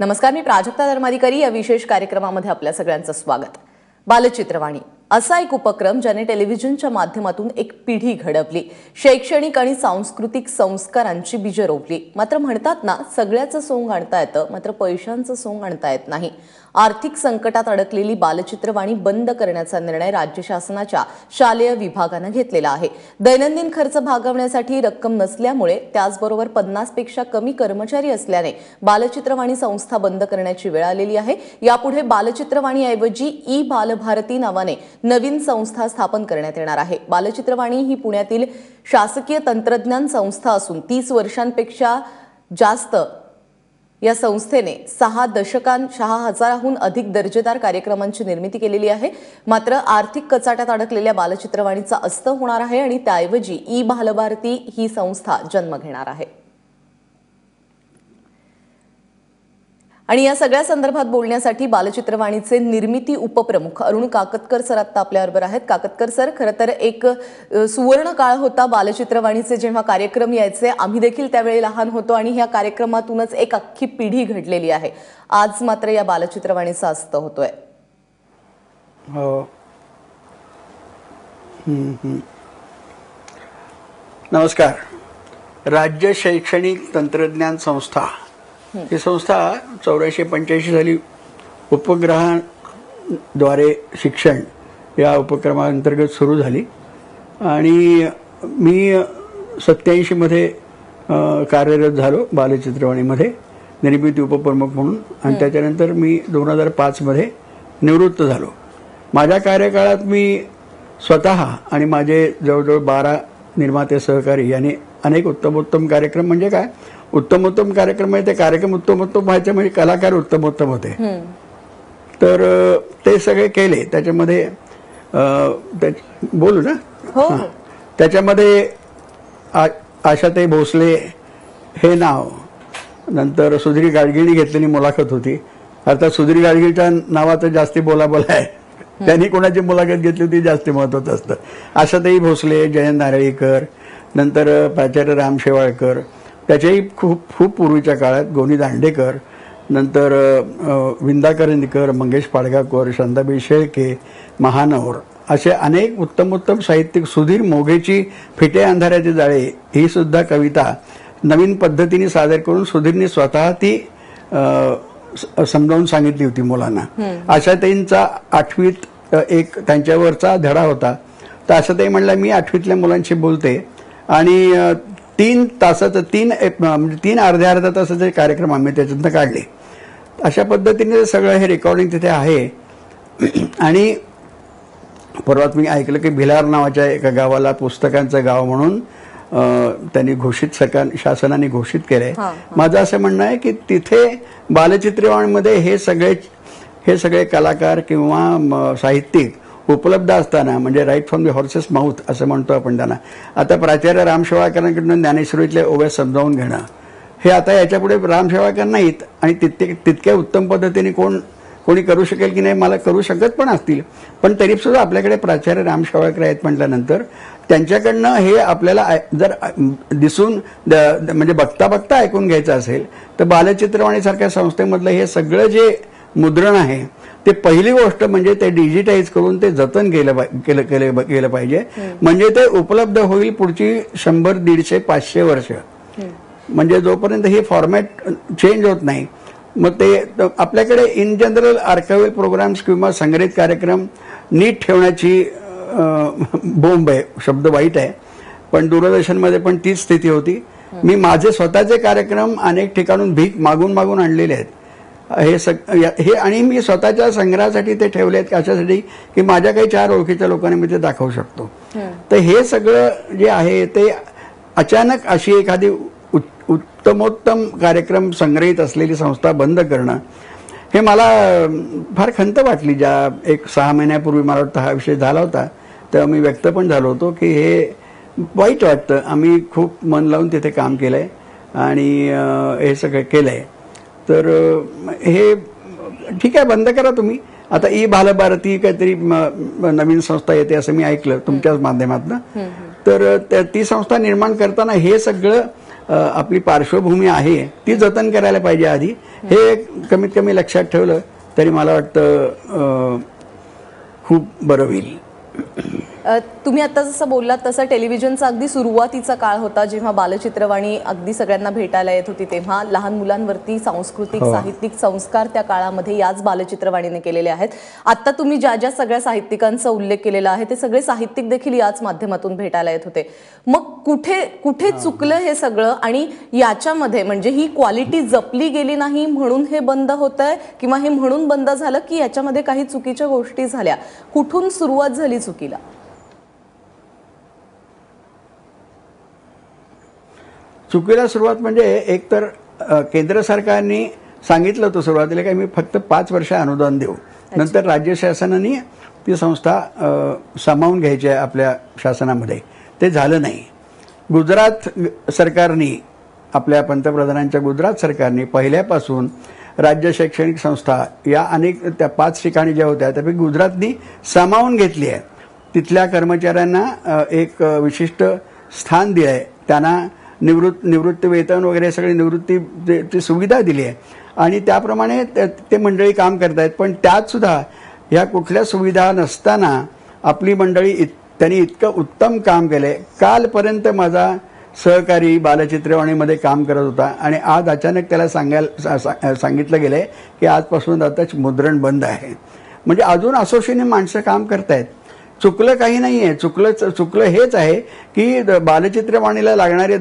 नमस्कार मी प्राजक्ता धर्माधिकारी या विशेष कार्यक्रमामध्ये आपल्या सगळ्यांचं स्वागत. बालचित्रवाणी. असा एक उपक्रम ज्याने टेलिव्हिजनच्या माध्यमातून एक पिढी घडवली. शैक्षणिक आणि सांस्कृतिक संस्कारांची बीजं रोवली मात्र म्हणतात ना सगळ्याचं सोंग आणता येतं मात्र पैशांचं सोंग आणता येत नाही. आर्थिक संकटात अडकलेली बालचित्रवाणी बंद करण्याचा निर्णय राज्य शासनाच्या शालेय विभागानं घेतलेला आहे. दैनंदिन खर्च भागवण्यासाठी रक्कम नसल्यामुळे त्याचबरोबर पन्नासपेक्षा कमी कर्मचारी असल्याने बालचित्रवाणी संस्था बंद करण्याची वेळ आलेली आहे. यापुढे बालचित्रवाणीऐवजी ई बालभारती नावाने नवीन संस्था स्थापन करण्यात येणार आहे. बालचित्रवाणी ही पुण्यातील शासकीय तंत्रज्ञान संस्था असून तीस वर्षांपेक्षा जास्त या संस्थेने सहा दशकां सहा हजाराहून अधिक दर्जेदार कार्यक्रमांची निर्मिती केलेली आहे. मात्र आर्थिक कचाट्यात अडकलेल्या बालचित्रवाणीचा अस्त होणार आहे आणि त्याऐवजी ई बालभारती ही संस्था जन्म घेणार आहे. आणि या सगळ्या संदर्भात बोलण्यासाठी बालचित्रवाणीचे निर्मिती उपप्रमुख अरुण काकतकर सर आता आपल्याबरोबर आहेत. काकतकर सर खरं तर एक सुवर्ण काळ होता बालचित्रवाणीचे जेव्हा कार्यक्रम यायचे. आम्ही देखील त्यावेळी लहान होतो आणि ह्या कार्यक्रमातूनच एक अख्खी पिढी घडलेली आहे. आज मात्र या बालचित्रवाणीचा अस्त होतोय. हो. नमस्कार. राज्य शैक्षणिक तंत्रज्ञान संस्था ही संस्था चौऱ्याऐंशी पंच्याऐंशी साली उपग्रहाद्वारे शिक्षण या उपक्रमाअंतर्गत सुरू झाली. आणि मी सत्याऐंशीमध्ये कार्यरत झालो बालचित्रवाणीमध्ये निर्मिती उपप्रमुख म्हणून. आणि त्याच्यानंतर मी दोन हजार पाचमध्ये निवृत्त झालो. माझ्या कार्यकाळात मी स्वतः आणि माझे जवळजवळ बारा निर्माते सहकारी यांनी अनेक उत्तमोत्तम कार्यक्रम म्हणजे काय? उत्तमोत्तम कार्यक्रम म्हणजे ते कार्यक्रम उत्तमोत्तम व्हायचे म्हणजे कलाकार उत्तमोत्तम होते. तर ते सगळे केले. त्याच्यामध्ये बोलू ना? हो. हां. त्याच्यामध्ये आशाताई भोसले हे नाव. नंतर सुधीर गाडगिळनी घेतलेली मुलाखत होती. अर्थात सुधीर गाडगिळच्या नावाचं जास्ती बोलाबोला आहे. त्यांनी कोणाची मुलाखत घेतली होती जास्ती महत्वाचं असतं. आशाताई भोसले जयंत नारळीकर नंतर प्राचार्य राम शेवाळकर त्याच्याही खूप खूप पूर्वीच्या काळात गोनी दांडेकर नंतर विंदा करंदीकर मंगेश पाडगावकर शांताबाई शेळके महानवर असे अनेक उत्तम उत्तम साहित्यिक सुधीर मोघेची फिटे अंधाऱ्याचे जाळे ही सुद्धा कविता नवीन पद्धतीने सादर करून सुधीरने स्वतः ती समजावून सांगितली होती मुलांना. आशाताईंचा आठवीत एक त्यांच्यावरचा धडा होता. तर आशाताई म्हणल्या मी आठवीतल्या मुलांशी बोलते आणि तीन तासाचं तीन म्हणजे तीन अर्ध्या अर्ध्या तासाचे कार्यक्रम आम्ही त्याच्यातनं काढले. अशा पद्धतीने ते सगळं हे रेकॉर्डिंग तिथे आहे. आणि परवात मी ऐकलं की भिलार नावाच्या एका गावाला पुस्तकांचं गाव म्हणून त्यांनी घोषित सरकार शासनाने घोषित केलंय. हां, माझं असं म्हणणं आहे की तिथे बालचित्रवाणीमध्ये हे सगळे हे सगळे कलाकार किंवा साहित्यिक उपलब्ध असताना म्हणजे right from the horse's mouth असं म्हणतो आपण त्यांना. आता प्राचार्य रामशेवाळकरांकडून ज्ञानेश्वरीतले ओव्या समजावून घेणं. हे आता याच्यापुढे रामशेवाळकर नाहीत आणि तितके तितक्या उत्तम पद्धतीने कोण कोणी करू शकेल की नाही मला करू शकत पण असतील. पण तरी सुद्धा आपल्याकडे प्राचार्य राम शेवाळकर आहेत म्हटल्यानंतर त्यांच्याकडनं हे आपल्याला ऐ- जर दिसून द- द- म्हणजे बघता बघता ऐकून घ्यायचं असेल तर बालचित्रवाणीसारख्या संस्थेमधलं हे सगळं जे मुद्रण आहे ते पहिली गोष्ट म्हणजे ते डिजिटाईज करून ते जतन केलं केलं केलं केलं पाहिजे. म्हणजे ते उपलब्ध होईल पुढची शंभर दीडशे पाचशे वर्ष. म्हणजे जोपर्यंत हे फॉर्मॅट चेंज होत नाही मग ते आपल्याकडे इन जनरल आर्काइव्हल प्रोग्राम्स किंवा संग्रहित कार्यक्रम नीट ठेवण्याची बोंब आहे शब्द वाईट आहे. पण दूरदर्शनमध्ये पण तीच स्थिती होती. मी माझे स्वतःचे कार्यक्रम अनेक ठिकाणून भीक मागून मागून आणलेले आहेत. हे सग हे आणि मी स्वतःच्या संग्रहासाठी ते ठेवले आहेत अशासाठी की माझ्या काही चार ओळखीच्या लोकांना मी ते दाखवू शकतो. तर हे सगळं जे आहे ते अचानक अशी एखादी उत- उत्तमोत्तम कार्यक्रम संग्रहित असलेली संस्था बंद करणं हे मला फार खंत वाटली. ज्या एक सहा महिन्यापूर्वी मला वाटतं हा विषय झाला होता तेव्हा मी व्यक्त पण झालो होतो की हे वाईट वाटतं. आम्ही खूप मन लावून तिथे काम केलंय आणि अं, हे सगळं केलंय. तर हे ठीक आहे बंद करा तुम्ही. आता ई बालभारती काहीतरी नवीन संस्था येते असं मी ऐकलं तुमच्याच माध्यमातून. तर ती संस्था निर्माण करताना हे सगळं आपली पार्श्वभूमी आहे ती जतन करायला पाहिजे आधी. हे कमीत कमी लक्षात ठेवलं तरी मला वाटतं खूप बरं होईल. तुम्ही आता जसं बोललात तसं टेलिव्हिजनचा अगदी सुरुवातीचा काळ होता जेव्हा बालचित्रवाणी अगदी सगळ्यांना भेटायला येत होती तेव्हा लहान मुलांवरती सांस्कृतिक हो. साहित्यिक संस्कार त्या काळामध्ये याच बालचित्रवाणीने केलेले आहेत. आता तुम्ही ज्या ज्या सगळ्या साहित्यिकांचा उल्लेख केलेला आहे ते सगळे साहित्यिक देखील याच माध्यमातून भेटायला येत होते. मग कुठे कुठे चुकलं हे सगळं आणि याच्यामध्ये म्हणजे ही क्वालिटी जपली गेली नाही म्हणून हे बंद होत आहे किंवा हे म्हणून बंद झालं की याच्यामध्ये काही चुकीच्या गोष्टी झाल्या? कुठून सुरुवात झाली चुकीला? चुकीला सुरुवात म्हणजे एक तर अ, केंद्र सरकारने सांगितलं होतं सुरुवातीला की मी फक्त पाच वर्ष अनुदान देऊ. नंतर राज्य शासनाने ती संस्था सामावून घ्यायची आहे आपल्या शासनामध्ये. ते झालं नाही. गुजरात सरकारने आपल्या पंतप्रधानांच्या गुजरात सरकारने पहिल्यापासून राज्य शैक्षणिक संस्था या अनेक त्या पाच ठिकाणी ज्या होत्या त्यापैकी गुजरातनी सामावून घेतली आहे. तिथल्या कर्मचाऱ्यांना एक विशिष्ट स्थान दिलं आहे त्यांना निवृत्त निवृत्ती वेतन वगैरे सगळी निवृत्ती ते- ती सुविधा दिली आहे. आणि त्याप्रमाणे ते मंडळी काम करत आहेत पण त्यातसुद्धा ह्या कुठल्या सुविधा नसताना आपली मंडळी इत- त्यांनी इतकं उत्तम काम केलं आहे कालपर्यंत माझा सहकारी बालचित्रवाणीमध्ये काम करत होता. आणि आज अचानक त्याला सांगायला सा- सा- सांगितलं आहे की आजपासून आता मुद्रण बंद आहे. म्हणजे अजून असोशिएने माणसं काम करतायत. चुकलं काही नाहीये. चुकलं चुकलं हेच आहे की बालचित्रवाणीला लागणारे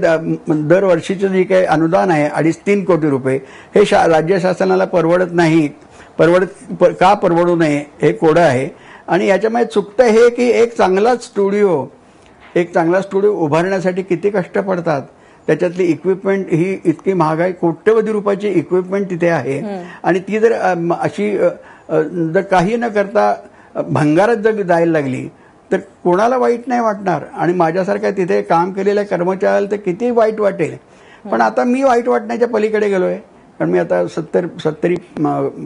दरवर्षीचं जे काही अनुदान आहे अडीच तीन कोटी रुपये हे शा राज्य शासनाला परवडत नाही. परवडत प- का परवडू नये हे कोडं आहे. आणि याच्यामध्ये चुकतं हे की एक चांगला स्टुडिओ एक चांगला स्टुडिओ उभारण्यासाठी किती कष्ट पडतात. त्याच्यातली इक्विपमेंट ही इतकी महागाई कोट्यवधी रुपयाची इक्विपमेंट तिथे आहे. आणि ती जर अशी जर काही न करता भंगारात जर जायला लागली तर कोणाला वाईट नाही वाटणार? आणि माझ्यासारख्या तिथे काम केलेल्या कर्मचाऱ्याला तर किती वाईट वाटेल? पण आता मी वाईट वाटण्याच्या पलीकडे गेलोय. कारण मी आता सत्तर सत्तरी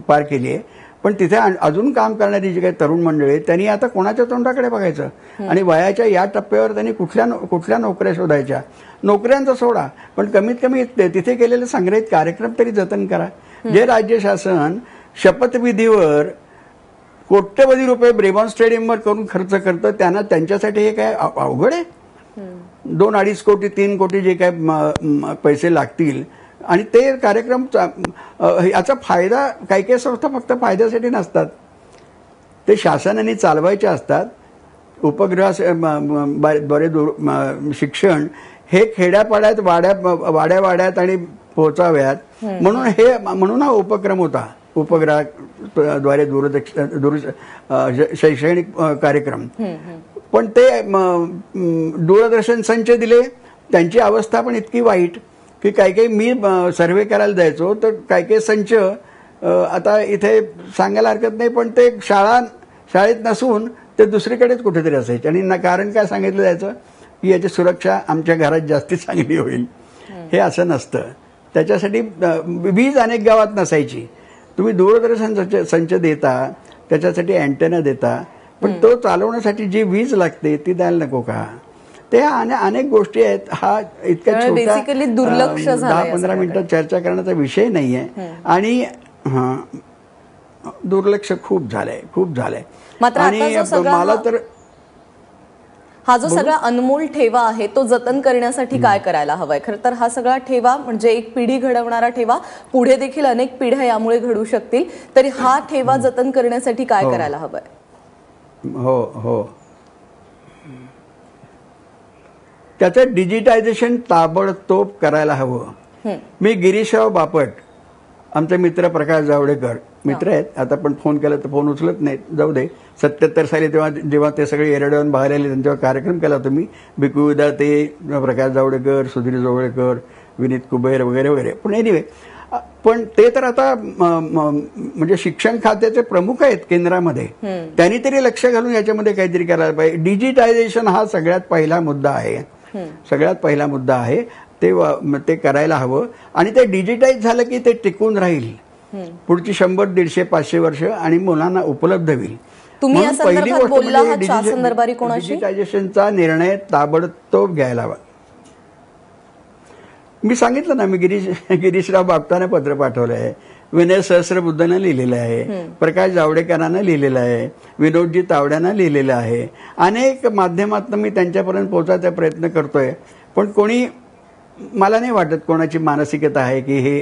पार केली आहे. पण तिथे अजून काम करणारी जी काही तरुण मंडळी आहेत त्यांनी आता कोणाच्या तोंडाकडे बघायचं? आणि वयाच्या या टप्प्यावर त्यांनी कुठल्या कुठल्या नोकऱ्या शोधायच्या? नोकऱ्यांचा सोडा. पण कमीत कमी तिथे केलेले संग्रहित कार्यक्रम तरी जतन करा. जे राज्य शासन शपथविधीवर कोट्यवधी रुपये ब्रेबॉन स्टेडियमवर करून खर्च करतं त्यांना त्यांच्यासाठी हे काय अव- अवघड आहे? दोन अडीच कोटी तीन कोटी जे काय पैसे लागतील. आणि ते कार्यक्रम याचा फायदा काही काही संस्था फक्त फायद्यासाठी नसतात. ते शासनाने चालवायचे असतात. उपग्रहद्वारे दूर- शिक्षण हे खेड्यापाड्यात वाड्या वाड्या वाड्यात आणि पोहोचाव्यात म्हणून हे म्हणून हा उपक्रम होता. उपग्रहाद्वारे दूरदर्श दूर शैक्षणिक कार्यक्रम. पण ते दूरदर्शन संच दिले त्यांची अवस्था पण इतकी वाईट की काही काही मी सर्वे करायला जायचो तर काही काही संच आता इथे सांगायला हरकत नाही पण ते शाळा शाळेत नसून ते दुसरीकडेच कुठेतरी असायचे. आणि ना- कारण काय सांगितलं जायचं की याची सुरक्षा आमच्या घरात जास्ती चांगली होईल. हे असं नसतं. त्याच्यासाठी वीज अनेक गावात नसायची. तुम्ही दूरदर्शन संच संच देता त्याच्यासाठी अँटेना देता पण तो चालवण्यासाठी जी वीज लागते ती द्यायला नको का? ते अने- अनेक गोष्टी आहेत. हा इतका त्यामुळे छोटा basically दुर्लक्ष दहा पंधरा मिनिटं चर्चा करण्याचा विषय नाहीये. आणि हा, दुर्लक्ष खूप झालंय खूप झालंय. आणि मला तर हा जो सगळा अनमोल ठेवा आहे तो जतन करण्यासाठी काय करायला हवंय? खरं तर हा सगळा ठेवा म्हणजे एक पिढी घडवणारा ठेवा. पुढे देखील अनेक पिढ्या यामुळे घडू शकतील. तरी हा ठेवा जतन करण्यासाठी काय हो. करायला हवंय? हो हो. त्याचं डिजिटायझेशन ताबडतोब करायला हवं. मी गिरीशराव बापट आमचे मित्र प्रकाश जावडेकर मित्र आहेत. आता पण फोन केला तर फोन उचलत नाहीत. जाऊ दे. सत्याहत्तर साली तेव्हा जेव्हा ते सगळे एरडवून बाहेर आले त्यांच्यावर कार्यक्रम केला होता मी. भिकू ते प्रकाश जावडेकर सुधीर जावडेकर विनीत कुबेर वगैरे वगैरे. पण एनिवे पण ते तर आता म्हणजे शिक्षण खात्याचे प्रमुख आहेत केंद्रामध्ये. त्यांनी तरी लक्ष घालून याच्यामध्ये काहीतरी करायला पाहिजे. डिजिटायझेशन हा सगळ्यात पहिला मुद्दा आहे. सगळ्यात पहिला मुद्दा आहे. ते ते करायला हवं. आणि ते डिजिटाईज झालं की ते टिकून राहील. पुढची शंभर दीडशे पाचशे वर्ष आणि मुलांना उपलब्ध होईल. तुम्ही पहिली गोष्ट म्हणजे? डिजिटायझेशनचा निर्णय ताबडतोब घ्यायला हवा. मी सांगितलं ना मी गिरीश गिरीशराव बापटाने पत्र पाठवलं आहे. विनय सहस्रबुद्धानं लिहिलेलं आहे. प्रकाश जावडेकरांना लिहिलेलं आहे. विनोदजी तावड्यांना लिहिलेलं आहे. अनेक माध्यमातून मी त्यांच्यापर्यंत पोहोचायचा प्रयत्न करतोय. पण कोणी मला नाही वाटत कोणाची मानसिकता आहे की हे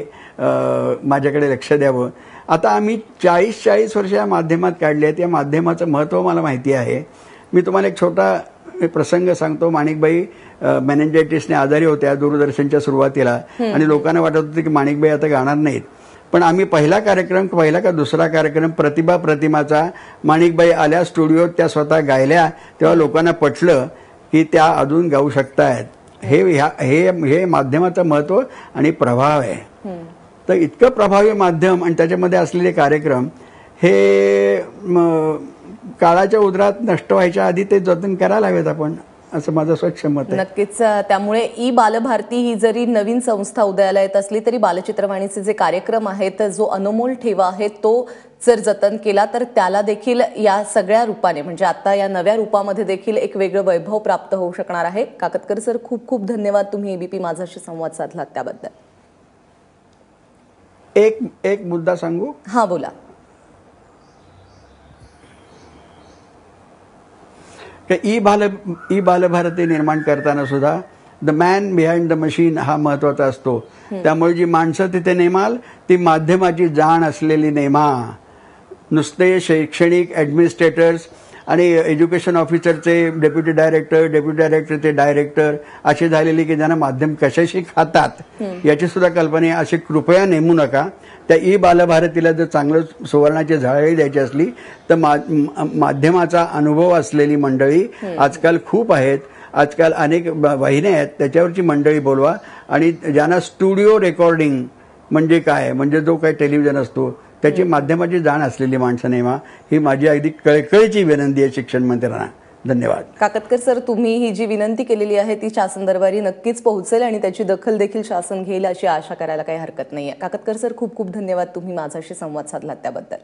माझ्याकडे लक्ष द्यावं. आता आम्ही चाळीस चाळीस वर्ष या माध्यमात काढले आहेत. या माध्यमाचं महत्त्व मला माहिती आहे. मी तुम्हाला एक छोटा प्रसंग सांगतो. माणिकबाई मॅनेजायटिसने आजारी होत्या दूरदर्शनच्या सुरुवातीला. आणि लोकांना वाटत होतं की माणिकबाई आता गाणार नाहीत. पण आम्ही पहिला कार्यक्रम पहिला का दुसरा कार्यक्रम प्रतिभा प्रतिमाचा माणिकबाई आल्या स्टुडिओत त्या स्वतः गायल्या. तेव्हा लोकांना पटलं की त्या अजून गाऊ शकतायत. हे ह्या- हे हे माध्यमाचं महत्त्व आणि प्रभाव आहे. तर इतकं प्रभावी माध्यम आणि त्याच्यामध्ये असलेले कार्यक्रम हे काळाच्या उदरात नष्ट व्हायच्या आधी ते जतन करायला हवेत आपण. असं माझं स्वच्छ मत आहे. नक्कीच त्यामुळे ई बालभारती ही जरी नवीन संस्था उदयाला येत असली तरी बालचित्रवाणीचे जे कार्यक्रम आहेत जो अनमोल ठेवा आहे तो जर जतन केला तर त्याला देखील या सगळ्या रूपाने म्हणजे आता या नव्या रूपामध्ये देखील एक वेगळं वैभव प्राप्त होऊ शकणार आहे. काकतकर सर खूप खूप धन्यवाद तुम्ही एबीपी माझाशी संवाद साधलात त्याबद्दल. एक एक मुद्दा सांगू? हा बोला. की ई बाल ई बालभारती निर्माण करताना सुद्धा the man behind the machine हा महत्त्वाचा असतो. त्यामुळे जी माणसं तिथे नेमाल ती माध्यमाची जाण असलेली नेमा. नुसते शैक्षणिक ॲडमिनिस्ट्रेटर्स आणि एज्युकेशन ऑफिसरचे डेप्युटी डायरेक्टर डेप्युटी डायरेक्टरचे डायरेक्टर असे झालेले की ज्यांना माध्यम कशाशी खातात याची सुद्धा कल्पना आहे. अशी कृपया नेमू नका. त्या ई बालभारतीला जर चांगलं सुवर्णाची झाळी द्यायची असली तर मा- माध्यमाचा अनुभव असलेली मंडळी आजकाल खूप आहेत. आजकाल अनेक वाहिन्या आहेत त्याच्यावरची मंडळी बोलवा. आणि ज्यांना स्टुडिओ रेकॉर्डिंग म्हणजे काय म्हणजे जो काही टेलिव्हिजन असतो त्याची माध्यमाची जाण असलेली माणसं नेमा ही माझी अगदी कळकळीची विनंती आहे शिक्षण मंत्र्यांना. धन्यवाद. काकतकर सर तुम्ही ही जी विनंती केलेली आहे ती शासन दरबारी नक्कीच पोहोचेल आणि त्याची दखल देखील शासन घेईल अशी आशा करायला काही हरकत नाहीये. काकतकर सर खूप खूप धन्यवाद तुम्ही माझ्याशी संवाद साधलात त्याबद्दल.